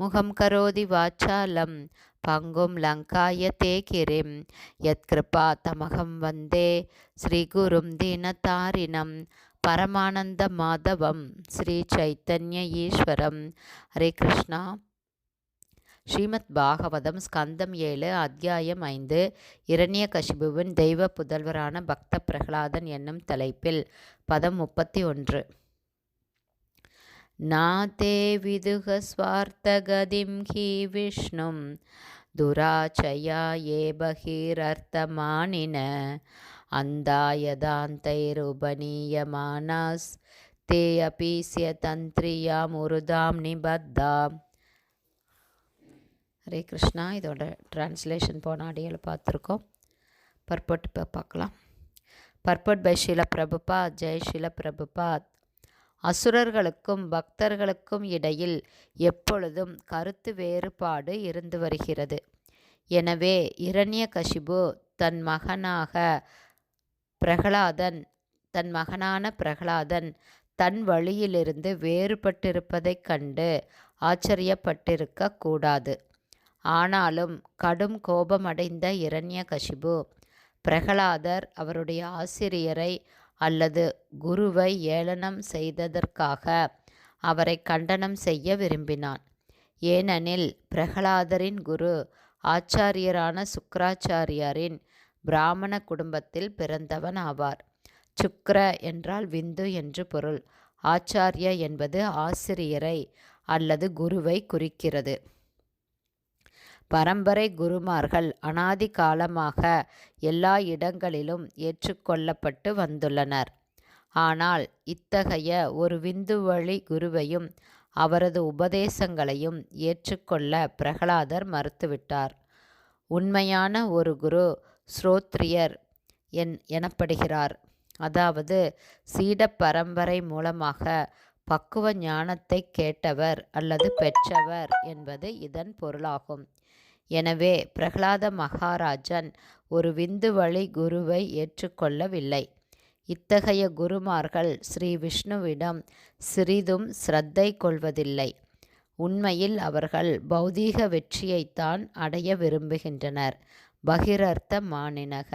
முகம் கரோதி வாச்சாலம் பங்கும் லங்காய தே கிரிம் யத்கிருபா தமகம் வந்தே ஸ்ரீகுரும் தீனதாரிணம் பரமானந்த மாதவம் ஸ்ரீ சைத்தன்ய ஈஸ்வரம். ஹரே கிருஷ்ணா. ஸ்ரீமத் பாகவதம் ஸ்கந்தம் ஏழு அத்தியாயம் ஐந்து. இரண்ய கசிபுவின் தெய்வ புதல்வரான பக்த பிரகலாதன் என்னும் தலைப்பில் பதம் முப்பத்தி ஒன்று. नाते विदुहस्वार्थगतिं हि विष्णुं दुराचया ये बहिरर्थमानिन अन्धायदान्तैरुपनीयमानास्ते अपि स्यतन्त्रियामुरुदां निबद्धा ஹரே கிருஷ்ணா. இதோட டிரான்ஸ்லேஷன் போன ஆடியோவில் பார்த்துருக்கோம். பர்பட் இப்போ பார்க்கலாம். பர்பட் பை ஷீல பிரபுபாத் ஜெய் ஷீல பிரபுபாத் அசுரர்களுக்கும் பக்தர்களுக்கும் இடையில் எப்பொழுதும் கருத்து வேறுபாடு இருந்து வருகிறது. எனவே இரண்யகசிபு தன் மகனாக பிரகலாதன் தன் மகனான பிரகலாதன் தன் வழியிலிருந்து வேறுபட்டிருப்பதைக் கண்டு ஆச்சரியப்பட்டிருக்க கூடாது. ஆனாலும் கடும் கோபமடைந்த இரண்யகசிபு பிரகலாதர் அவருடைய ஆசிரியரை அல்லது குருவை ஏளனம் செய்ததற்காக அவரை கண்டனம் செய்ய விரும்பினான். ஏனெனில் பிரகலாதரின் குரு ஆச்சாரியரான சுக்கராச்சாரியாரின் பிராமண குடும்பத்தில் பிறந்தவன் ஆவார் சுக்ர என்றால் விந்து என்று பொருள். ஆச்சாரிய என்பது ஆசிரியரை அல்லது குருவை குறிக்கிறது. பரம்பரை குருமார்கள் அனாதி காலமாக எல்லா இடங்களிலும் ஏற்றுக்கொள்ளப்பட்டு வந்துள்ளனர். ஆனால் இத்தகைய ஒரு விந்துவழி குருவையும் அவரது உபதேசங்களையும் ஏற்றுக்கொள்ள பிரகலாதர் மறுத்துவிட்டார். உண்மையான ஒரு குரு ஸ்ரோத்ரியர் என் எனப்படுகிறார். அதாவது சீட பரம்பரை மூலமாக பக்குவ ஞானத்தை கேட்டவர் அல்லது பெற்றவர் என்பது இதன் பொருளாகும். எனவே பிரகலாத மகாராஜன் ஒரு விந்து வழி குருவை ஏற்றுக்கொள்ளவில்லை. இத்தகைய குருமார்கள் ஸ்ரீ விஷ்ணுவிடம் சிறிதும் ஸ்ரத்தை கொள்வதில்லை. உண்மையில் அவர்கள் பௌதீக வெற்றியைத்தான் அடைய விரும்புகின்றனர். பகிரர்த்த மானினக.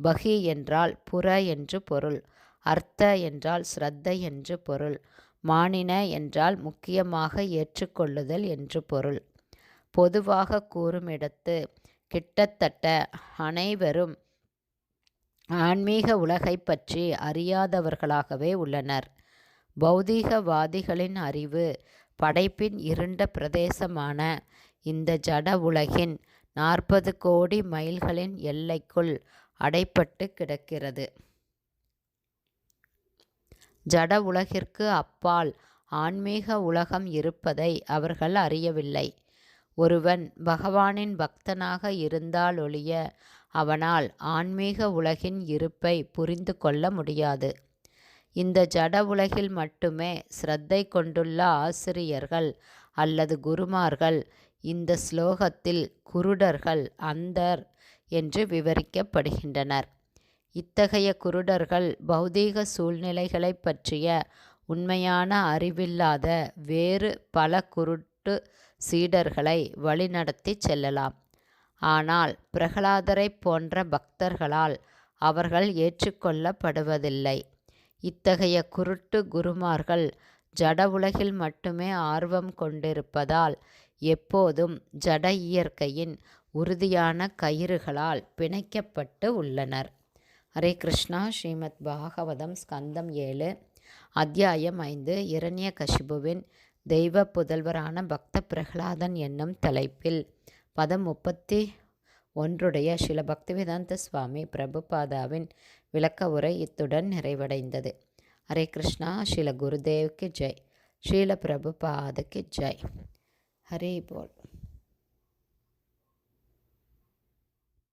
பகி என்றால் புற என்று பொருள் அர்த்த என்றால் ஸ்ரத்தை என்று பொருள் மானின என்றால் முக்கியமாக ஏற்றுக்கொள்ளுதல் என்று பொருள். பொதுவாக கூறுமிடத்து கிட்டத்தட்ட அனைவரும் ஆன்மீக உலகை பற்றி அறியாதவர்களாகவே உள்ளனர். பௌதீகவாதிகளின் அறிவு படைப்பின் இருண்ட பிரதேசமான இந்த ஜட உலகின் நாற்பது கோடி மைல்களின் எல்லைக்குள் அடைப்பட்டு கிடக்கிறது. ஜட உலகிற்கு அப்பால் ஆன்மீக உலகம் இருப்பதை அவர்கள் அறியவில்லை. ஒருவன் பகவானின் பக்தனாக இருந்தாலொழிய அவனால் ஆன்மீக உலகின் இருப்பை புரிந்து கொள்ள முடியாது. இந்த ஜட உலகில் மட்டுமே ஸ்ரத்தை கொண்டுள்ள ஆசிரியர்கள் அல்லது குருமார்கள் இந்த ஸ்லோகத்தில் குருடர்கள் அந்தர் என்று விவரிக்கப்படுகின்றனர். இத்தகைய குருடர்கள் பௌதீக சூழ்நிலைகளை பற்றிய உண்மையான அறிவில்லாத வேறு பல குருட்டு சீடர்களை வழிநடத்தி செல்லலாம். ஆனால் பிரகலாதரை போன்ற பக்தர்களால் அவர்கள் ஏற்றுக்கொள்ளப்படுவதில்லை. இத்தகைய குருட்டு குருமார்கள் ஜட உலகில் மட்டுமே ஆர்வம் கொண்டிருப்பதால் எப்போதும் ஜட இயற்கையின் உறுதியான கயிறுகளால் பிணைக்கப்பட்டு உள்ளனர். ஹரே கிருஷ்ணா. ஸ்ரீமத் பாகவதம் ஸ்கந்தம் ஏழு அத்தியாயம் ஐந்து இரண்ய கஷிபுவின் தெய்வ புதல்வரான பக்த பிரகலாதன் என்னும் தலைப்பில் பதம் முப்பத்தி ஒன்றுடைய சில பக்திவேதாந்த சுவாமி பிரபுபாதாவின் விளக்க உரை இத்துடன் நிறைவடைந்தது. ஹரே கிருஷ்ணா ஸ்ரீல குருதேவ்க்கு ஜெய் ஸ்ரீல பிரபுபாதுக்கு ஜெய். ஹரே போல்.